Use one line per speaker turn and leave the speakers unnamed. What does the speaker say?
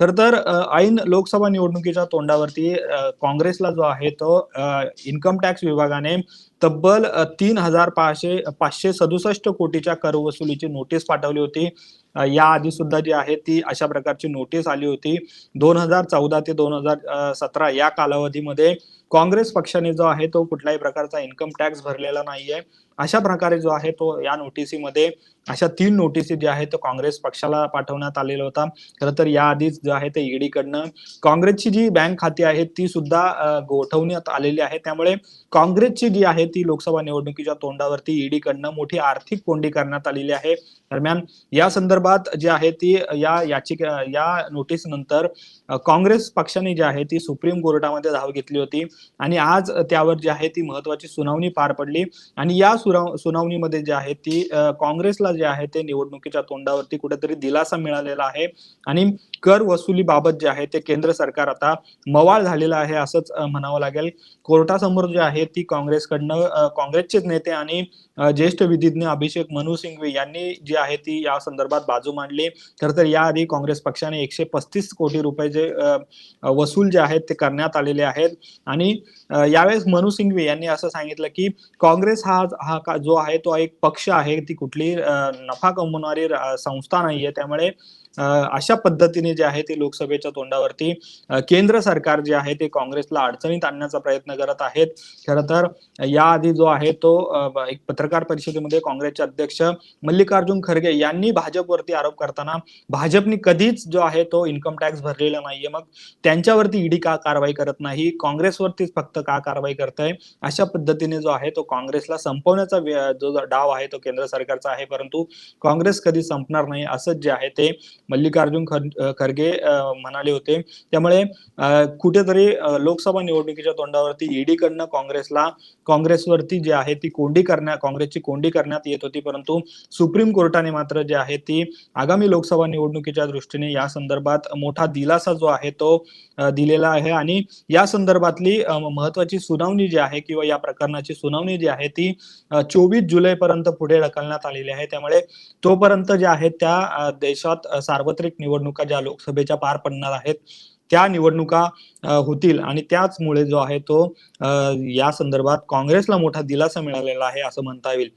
खर तर ऐन लोकसभा निवडणुकीच्या तोंडावरती काँग्रेसला जो आहे तो इन्कम टॅक्स विभागाने तब्बल तीन हजार पाचशे पाचशे सदुसष्ट कोटीच्या कर वसुलीची नोटीस पाठवली होती. या याआधी सुद्धा जी आहे ती अशा प्रकारची नोटीस आली होती. दोन हजार चौदा ते दोन हजार सतरा या कालावधीमध्ये काँग्रेस पक्षाने जो आहे तो कुठल्याही प्रकारचा इन्कम टॅक्स भरलेला नाहीये. अशा प्रकारे जो आहे तो या नोटिसीमध्ये अशा तीन नोटिसी ज्या आहेत तो काँग्रेस पक्षाला पाठवण्यात आलेला होता. खरं तर याआधीच जे आहे ते ईडीकडनं काँग्रेसची जी बँक खाती आहेत ती सुद्धा गोठवण्यात आलेली आहे. त्यामुळे काँग्रेसची जी आहे ती लोकसभा निवडणुकीच्या तोंडावरती ईडीकडनं मोठी आर्थिक कोंडी करण्यात आलेली आहे. दरम्यान या संदर्भात जी आहे ती या याचिका या नोटीस नंतर काँग्रेस पक्षाने जी आहे ती सुप्रीम कोर्टामध्ये धाव घेतली होती. आणि आज त्यावर जी आहे ती महत्वाची सुनावणी पार पडली. आणि या सुनावणीमध्ये जे आहे ती काँग्रेसला जे आहे ते निवडणुकीच्या तोंडावरती कुठेतरी दिलासा मिळालेला आहे. आणि कर वसुलीबाबत जे आहे ते केंद्र सरकार आता मवाळ झालेलं आहे असंच म्हणावं लागेल. कोर्टासमोर जे आहे ती काँग्रेसकडनं काँग्रेसचेच नेते आणि ज्येष्ठ विधिज्ञ अभिषेक मनु सिंघवी यांनी जी आहे ती या संदर्भात बाजू मांडली. खरं तर याआधी काँग्रेस पक्षाने एकशे पस्तीस कोटी रुपये जे वसूल जे आहेत ते करण्यात आलेले आहेत. आणि यावेळेस मनु सिंघवी यांनी असं सांगितलं की काँग्रेस हा हा जो आहे तो एक पक्ष आहे. ती कुठली नफा कमवणारी संस्था नाहीये. त्यामुळे अशा पद्धतीने जे आहे ते लोकसभेच्या तोंडावरती केंद्र सरकार जे आहे ते काँग्रेसला अडचणीत आणण्याचा प्रयत्न करत आहेत. खर तर याआधी जो आहे तो एक पत्रकार परिषदेमध्ये काँग्रेसचे अध्यक्ष मल्लिकार्जुन खरगे यांनी वरती आरोप करताना भाजपनी कधीच जो आहे तो इन्कम टॅक्स भरलेला नाहीये. मग त्यांच्यावरती ईडी का कारवाई करत नाही? काँग्रेसवरतीच फक्त का कारवाई करत आहे अशा पद्धतीने जो आहे तो काँग्रेसला संपवण्याचा जो डाव आहे तो केंद्र सरकारचा आहे. परंतु काँग्रेस कधी संपणार नाही असंच जे आहे ते मल्लिकार्जुन खर- खरगे म्हणाले होते. त्यामुळे कुठेतरी लोकसभा निवडणुकीच्या तोंडावरती ईडी कडनं काँग्रेसला काँग्रेसवरती जी आहे ती कोंडी करण्यात काँग्रेसची कोंडी करण्यात येत होती. परंतु सुप्रीम कोर्टाने मात्र जे आहे ती आगामी लोकसभा निवडणुकीच्या दृष्टीने या संदर्भात मोठा दिलासा जो आहे तो दिलेला आहे. आणि या संदर्भातली महत्वाची सुनावणी जी आहे किंवा या प्रकरणाची सुनावणी जी आहे ती चोवीस जुलै पर्यंत पुढे ढकलण्यात आलेली आहे. त्यामुळे तोपर्यंत ज्या आहेत त्या देशात सार्वत्रिक निवडणुका ज्या लोकसभेच्या पार पडणार आहेत त्या निवडणुका होतील. आणि त्याचमुळे जो आहे तो या संदर्भात काँग्रेसला मोठा दिलासा मिळालेला आहे असं म्हणता येईल.